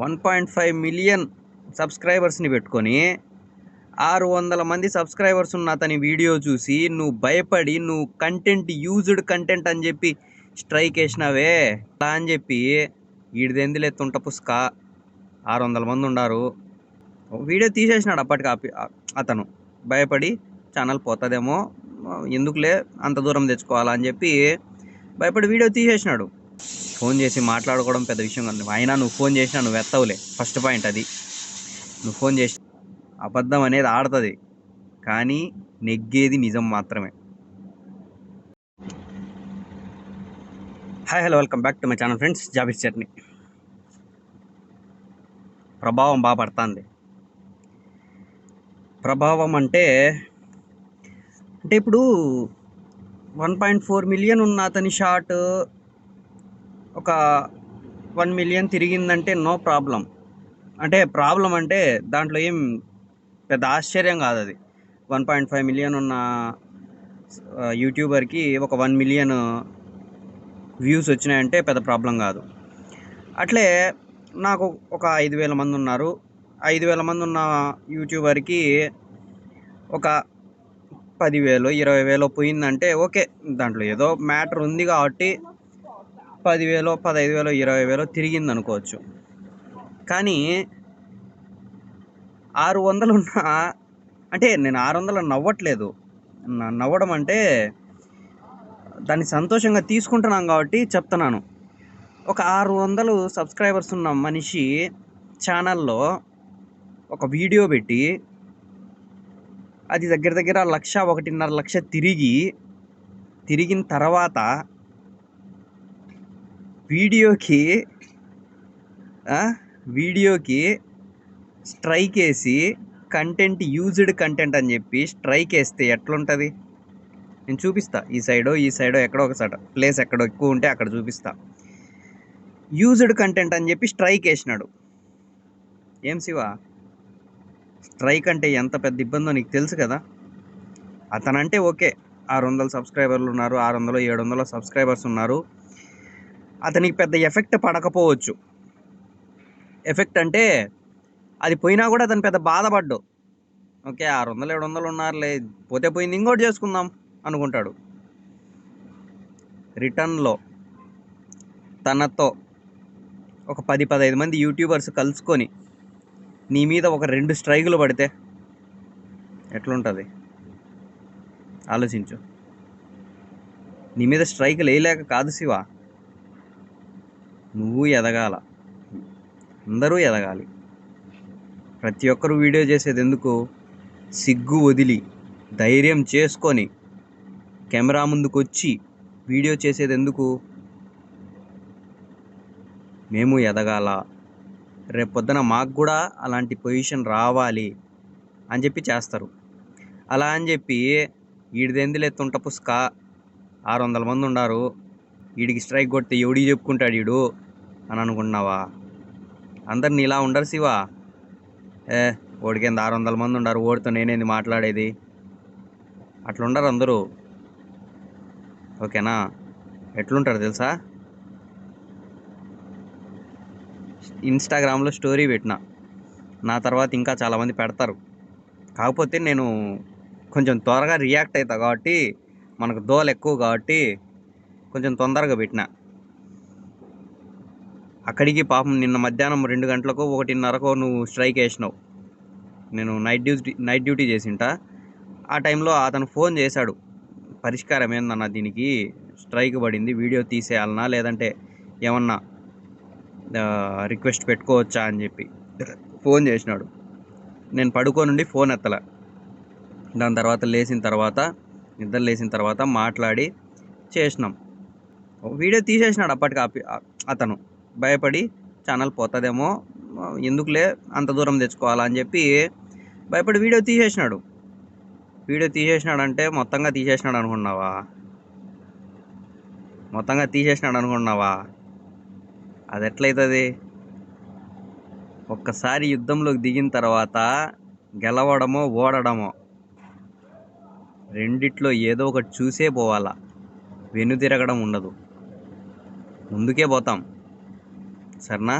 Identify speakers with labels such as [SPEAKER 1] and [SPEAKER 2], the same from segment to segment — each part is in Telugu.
[SPEAKER 1] వన్ పాయింట్ ఫైవ్ మిలియన్ సబ్స్క్రైబర్స్ని పెట్టుకొని ఆరు వందల మంది సబ్స్క్రైబర్స్ ఉన్న అతని వీడియో చూసి నువ్వు భయపడి నువ్వు కంటెంట్ యూజ్డ్ కంటెంట్ అని చెప్పి స్ట్రైక్ వేసినావే అలా అని చెప్పి ఈడిదెందులే తుంట పుస్క? ఆరు వందల మంది ఉన్నారు వీడియో తీసేసినాడు అప్పటికి అతను. భయపడి ఛానల్ పోతుందేమో ఎందుకులే అంత దూరం తెచ్చుకోవాలా అని చెప్పి భయపడి వీడియో తీసేసినాడు. ఫోన్ చేసి మాట్లాడుకోవడం పెద్ద విషయం కాదు. అయినా నువ్వు ఫోన్ చేసినా నువ్వు ఎత్తవులే. ఫస్ట్ పాయింట్ అది. నువ్వు ఫోన్ చేసి అబద్ధం అనేది ఆడుతుంది. కానీ నెగ్గేది నిజం మాత్రమే. Hi hello welcome back to my channel friends Jabir chutney ప్రభావం బాగా పడుతుంది. ప్రభావం అంటే అంటే ఇప్పుడు వన్ పాయింట్ ఫోర్ మిలియన్ ఉన్న అతని షాట్ ఒక వన్ మిలియన్ తిరిగిందంటే నో ప్రాబ్లం. అంటే ప్రాబ్లం అంటే దాంట్లో ఏం పెద్ద ఆశ్చర్యం కాదు అది. వన్ పాయింట్ ఫైవ్ మిలియన్ ఉన్న యూట్యూబర్కి ఒక వన్ మిలియన్ వ్యూస్ వచ్చినాయంటే పెద్ద ప్రాబ్లం కాదు. అట్లే నాకు ఒక ఐదు వేల మంది ఉన్నారు. ఐదు వేల మంది ఉన్న యూట్యూబర్కి ఒక పదివేలు ఇరవై వేలు పోయిందంటే ఓకే. దాంట్లో ఏదో మ్యాటర్ ఉంది కాబట్టి పదివేలో పదహైదు వేలో ఇరవై వేలో తిరిగింది అనుకోవచ్చు కానీ ఆరు వందలు ఉన్న అంటే నేను ఆరు వందలు నవ్వట్లేదు. నవ్వడం అంటే దాన్ని సంతోషంగా తీసుకుంటున్నాం కాబట్టి చెప్తున్నాను. ఒక ఆరు వందలు సబ్స్క్రైబర్స్ ఉన్న మనిషి ఛానల్లో ఒక వీడియో పెట్టి అది దగ్గర దగ్గర లక్ష ఒకటిన్నర లక్ష తిరిగి తిరిగిన తర్వాత వీడియోకి వీడియోకి స్ట్రైక్ వేసి కంటెంట్ యూజ్డ్ కంటెంట్ అని చెప్పి స్ట్రైక్ వేస్తే ఎట్లుంటుంది? నేను చూపిస్తా. ఈ సైడో ఈ సైడో ఎక్కడో ఒకసారి ప్లేస్ ఎక్కడో ఎక్కువ ఉంటే అక్కడ చూపిస్తా. యూజ్డ్ కంటెంట్ అని చెప్పి స్ట్రైక్ వేసినాడు ఏం శివ? స్ట్రైక్ అంటే ఎంత పెద్ద ఇబ్బందో నీకు తెలుసు కదా? అతనంటే ఓకే. ఆరు వందల సబ్స్క్రైబర్లు ఉన్నారు ఆరు వందలు ఏడు వందల సబ్స్క్రైబర్స్ ఉన్నారు. అతనికి పెద్ద ఎఫెక్ట్ పడకపోవచ్చు. ఎఫెక్ట్ అంటే అది పోయినా కూడా అతను పెద్ద బాధపడ్డు. ఓకే ఆరు వందలు ఏడు వందలు ఉన్నారులే పోతే పోయింది ఇంకోటి చేసుకుందాం అనుకుంటాడు. రిటర్న్లో తనతో ఒక పది పదహైదు మంది యూట్యూబర్స్ కలుసుకొని నీ మీద ఒక రెండు స్ట్రైకులు పడితే ఎట్లుంటుంది? ఆలోచించు. నీ మీద స్ట్రైక్ లేయలేక కాదు శివా. నువ్వు ఎదగాల. అందరూ ఎదగాలి. ప్రతి ఒక్కరు వీడియో చేసేది ఎందుకు? సిగ్గు వదిలి ధైర్యం చేసుకొని కెమెరా ముందుకు వచ్చి వీడియో చేసేది ఎందుకు? మేము ఎదగాల. రేపొద్దున మాకు కూడా అలాంటి పొజిషన్ రావాలి అని చెప్పి చేస్తారు. అలా అని చెప్పి ఈడిదెందులే తుంట పుస్క ఆరు వందల మంది ఉన్నారు వీడికి స్ట్రైక్ కొడితే ఎవడికి చెప్పుకుంటాడు వీడు అని అనుకుంటున్నావా అందరిని ఇలా ఉండరు శివా. ఏ ఓడికింద ఆరు వందల మంది ఉండరు ఓడితో నేనేంది మాట్లాడేది? అట్లుండరు అందరూ. ఓకేనా? ఎట్లుంటారు తెలుసా? ఇన్స్టాగ్రామ్లో స్టోరీ పెట్టిన. నా తర్వాత ఇంకా చాలామంది పెడతారు. కాకపోతే నేను కొంచెం త్వరగా రియాక్ట్ అవుతా కాబట్టి మనకు దోలు ఎక్కువ కాబట్టి కొంచెం తొందరగా పెట్టిన. అక్కడికి పాపం నిన్న మధ్యాహ్నం రెండు గంటలకు ఒకటిన్నరకు నువ్వు స్ట్రైక్ వేసినావు. నేను నైట్ డ్యూటీ నైట్ డ్యూటీ చేసింటా. ఆ టైంలో అతను ఫోన్ చేశాడు. పరిష్కారం ఏందన్న దీనికి? స్ట్రైక్ పడింది వీడియో తీసేయాలన్నా లేదంటే ఏమన్నా రిక్వెస్ట్ పెట్టుకోవచ్చా అని చెప్పి ఫోన్ చేసినాడు. నేను పడుకోనుండి ఫోన్ ఎత్తల. దాని తర్వాత లేచిన తర్వాత నిద్ర లేచిన తర్వాత మాట్లాడి చేసినాం. వీడియో తీసేసినాడు అప్పటికి అతను. భయపడి ఛానల్ పోతుందేమో ఎందుకులే అంత దూరం తెచ్చుకోవాలా అని చెప్పి భయపడి వీడియో తీసేసినాడు. వీడియో తీసేసినాడు అంటే మొత్తంగా తీసేసినాడు అనుకున్నావా? మొత్తంగా తీసేసినాడు అనుకున్నావా? అది ఎట్లయితుంది ఒక్కసారి యుద్ధంలోకి దిగిన తర్వాత గెలవడమో ఓడడమో రెండిట్లో ఏదో ఒకటి చూసే పోవాలా. వెనుతిరగడం ఉండదు. ముందుకే పోతాం. సరేనా?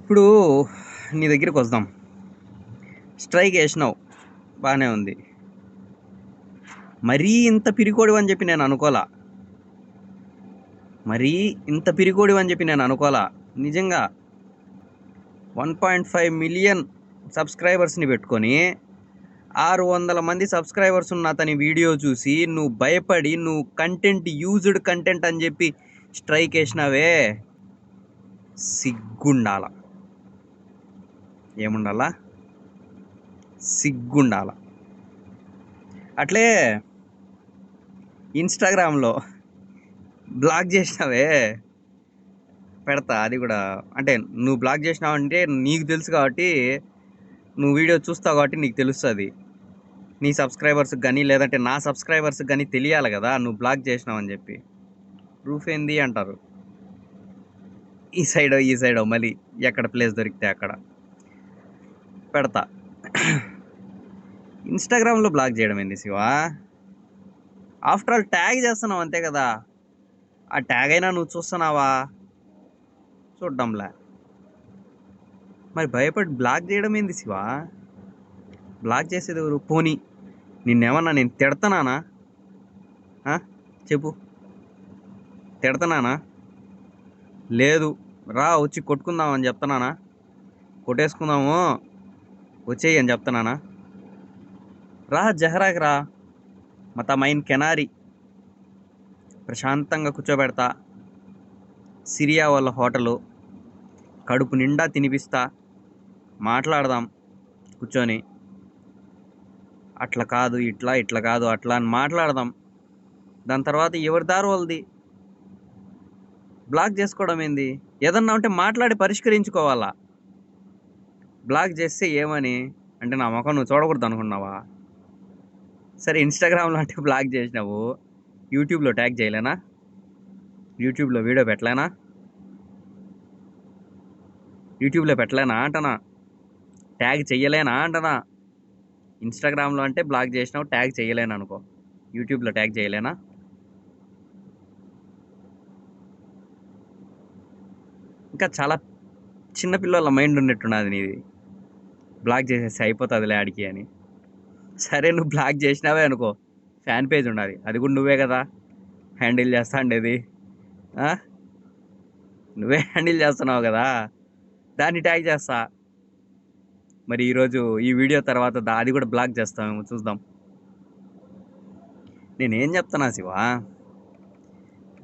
[SPEAKER 1] ఇప్పుడు నీ దగ్గరికి వద్దాం. స్ట్రైక్ వేసినావు బాగానే ఉంది. మరీ ఇంత పిరికోడు అని చెప్పి నేను అనుకోలా. మరీ ఇంత పిరికోడు అని చెప్పి నేను అనుకోలా. నిజంగా వన్ పాయింట్ ఫైవ్ మిలియన్ సబ్స్క్రైబర్స్ని పెట్టుకొని ఆరు వందల మంది సబ్స్క్రైబర్స్ ఉన్న అతని వీడియో చూసి నువ్వు భయపడి నువ్వు కంటెంట్ యూజ్డ్ కంటెంట్ అని చెప్పి స్ట్రైక్ వేసినావే సిగ్గుండాల. ఏముండాలా? సిగ్గుండాల. అట్లే ఇన్స్టాగ్రామ్లో బ్లాక్ చేసినావే పెడతా అది కూడా. అంటే నువ్వు బ్లాక్ చేసినావు అంటే నీకు తెలుసు కాబట్టి నువ్వు వీడియో చూస్తావు కాబట్టి నీకు తెలుస్తుంది. నీ సబ్స్క్రైబర్స్కి కానీ లేదంటే నా సబ్స్క్రైబర్స్కి కానీ తెలియాలి కదా నువ్వు బ్లాక్ చేసినావు అని చెప్పి. ప్రూఫ్ ఏంది అంటారు? ఈ సైడో ఈ సైడో మళ్ళీ ఎక్కడ ప్లేస్ దొరికితే అక్కడ. పెడతా. ఇన్స్టాగ్రామ్లో బ్లాక్ చేయడం ఏంది శివ? ఆఫ్టర్ ఆల్ ట్యాగ్ చేస్తున్నావు అంతే కదా. ఆ ట్యాగ్ అయినా నువ్వు చూస్తున్నావా? చూడడంలా. మరి భయపడి బ్లాక్ చేయడం ఏంది శివ? బ్లాక్ చేసేది ఎవరు? పోనీ నిన్నేమన్నా నేను తిడతానా చెప్పు. తిడతానా లేదు రా వచ్చి కొట్టుకుందాం అని చెప్తున్నానా కొట్టేసుకుందాము వచ్చేయి అని చెప్తున్నానా రా జహరాకి రా. మత మైన్ కెనారి. ప్రశాంతంగా కూర్చోబెడతా. సిరియా వాళ్ళ హోటలు. కడుపు నిండా తినిపిస్తా. మాట్లాడదాం కూర్చొని. అట్లా కాదు ఇట్లా ఇట్లా కాదు అట్లా అని మాట్లాడదాం. దాని తర్వాత ఎవరి దారి వాళ్ళది? బ్లాక్ చేసుకోవడం ఏంది? ఏదన్నా ఉంటే మాట్లాడి పరిష్కరించుకోవాలా? బ్లాక్ చేస్తే ఏమని? అంటే నా ముఖం నువ్వు చూడకూడదు అనుకున్నావా? సరే ఇన్స్టాగ్రామ్లో అంటే బ్లాక్ చేసినావు. యూట్యూబ్లో ట్యాగ్ చేయలేనా? యూట్యూబ్లో వీడియో పెట్టలేనా? యూట్యూబ్లో పెట్టలేనా అంటనా? ట్యాగ్ చేయలేనా అంటనా? ఇన్స్టాగ్రామ్లో అంటే బ్లాక్ చేసినావు ట్యాగ్ చేయలేను అనుకో? యూట్యూబ్లో ట్యాగ్ చేయలేనా ఇంకా చాలా చిన్నపిల్లల మైండ్ ఉన్నట్టున్నది నీది. బ్లాక్ చేసేసి అయిపోతుందిలే ఆడికి అని. సరే నువ్వు బ్లాక్ చేసినావే అనుకో. ఫ్యాన్ పేజ్ ఉన్నది. అది కూడా నువ్వే కదా. హ్యాండిల్ చేస్తా ఉండేది నువ్వే హ్యాండిల్ చేస్తున్నావు కదా. దాన్ని ట్యాగ్ చేస్తా. మరి ఈరోజు ఈ వీడియో తర్వాత దా- అది కూడా బ్లాక్ చేస్తామేమో చూద్దాం. నేనేం చెప్తున్నా శివ?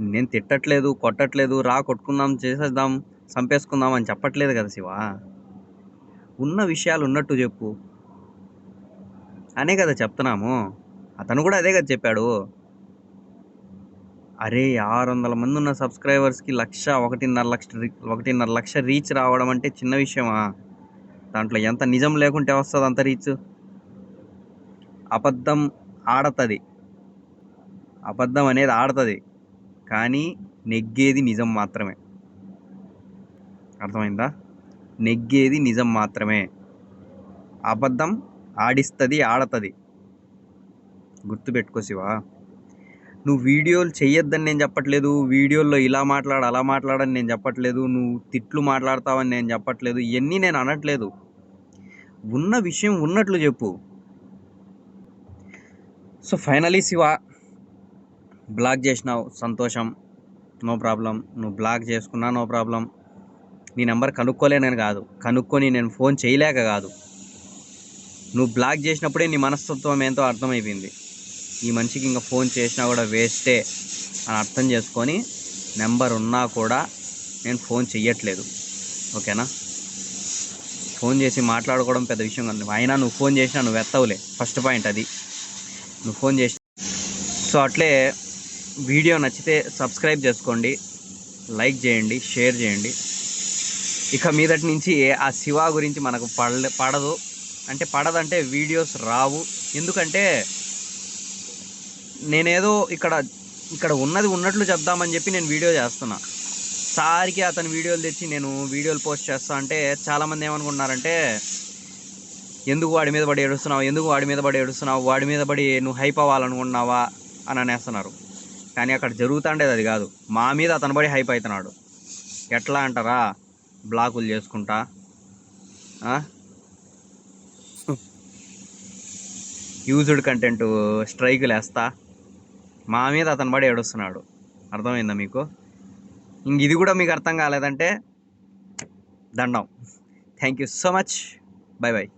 [SPEAKER 1] నేను తిట్టట్లేదు కొట్టట్లేదు రా కొట్టుకుందాం చేసేద్దాం. చంపేసుకుందాం అని చెప్పట్లేదు కదా శివ? ఉన్న విషయాలు ఉన్నట్టు చెప్పు. అనే కదా చెప్తున్నాము. అతను కూడా అదే కదా చెప్పాడు. అరే ఆరు వందల మంది ఉన్న సబ్స్క్రైబర్స్కి లక్ష ఒకటిన్నర లక్ష రీ- ఒకటిన్నర లక్ష రీచ్ రావడం అంటే చిన్న విషయమా? దాంట్లో ఎంత నిజం లేకుంటే వస్తుంది అంత రీచ్? అబద్ధం ఆడతది. అబద్ధం అనేది ఆడుతుంది. కానీ నెగ్గేది నిజం మాత్రమే. అర్థమైందా? నెగ్గేది నిజం మాత్రమే. అబద్ధం ఆడిస్తుంది ఆడతుంది. గుర్తుపెట్టుకో శివా. నువ్వు వీడియోలు చెయ్యొద్దని నేను చెప్పట్లేదు వీడియోల్లో ఇలా మాట్లాడు అలా మాట్లాడని నేను చెప్పట్లేదు నువ్వు తిట్లు మాట్లాడతావని నేను చెప్పట్లేదు ఇవన్నీ నేను అనట్లేదు. ఉన్న విషయం ఉన్నట్లు చెప్పు. సో ఫైనలీ శివ బ్లాక్ చేసినావు సంతోషం నో ప్రాబ్లం. నువ్వు బ్లాక్ చేసుకున్నా నో ప్రాబ్లం. నీ నెంబర్ కనుక్కోలేనని కాదు. కనుక్కొని నేను ఫోన్ చేయలేక కాదు. నువ్వు బ్లాక్ చేసినప్పుడే నీ మనస్తత్వం ఏంటో అర్థమైపోయింది. ఈ మనిషికి ఇంకా ఫోన్ చేసినా కూడా వేస్టే అని అర్థం చేసుకొని నెంబర్ ఉన్నా కూడా నేను ఫోన్ చెయ్యట్లేదు. ఓకేనా? ఫోన్ చేసి మాట్లాడుకోవడం పెద్ద విషయం కాదు. అయినా నువ్వు ఫోన్ చేసినా నువ్వు ఎత్తవులే. ఫస్ట్ పాయింట్ అది. నువ్వు ఫోన్ చేసి సో అట్లే వీడియో నచ్చితే సబ్స్క్రైబ్ చేసుకోండి. లైక్ చేయండి షేర్ చేయండి. ఇక మీదటి నుంచి ఆ శివ గురించి మనకు పడ పడదు. అంటే పడదంటే వీడియోస్ రావు. ఎందుకంటే నేనేదో ఇక్కడ ఇక్కడ ఉన్నది ఉన్నట్లు చెప్దామని చెప్పి నేను వీడియో చేస్తున్నా. సారికి అతని వీడియోలు తెచ్చి నేను వీడియోలు పోస్ట్ చేస్తా అంటే చాలామంది ఏమనుకుంటున్నారంటే ఎందుకు వాడి మీద పడి ఏడుస్తున్నావు? ఎందుకు వాడి మీద పడి ఏడుస్తున్నావు? వాడి మీద పడి నువ్వు హైప్ అవ్వాలనుకుంటున్నావా? అని అనేస్తున్నారు. కానీ అక్కడ జరుగుతుండేది అది కాదు. మా మీద అతను పడి హైప్ అవుతున్నాడు. ఎట్లా అంటారా? బ్లాకులు చేసుకుంటా. యూజ్డ్ కంటెంట్ స్ట్రైకులు వేస్తా. మా మీద అతను పడి ఏడుస్తున్నాడు. అర్థమైందా మీకు? ఇంక ఇది కూడా మీకు అర్థం కాలేదంటే దండం. Thank you so much bye bye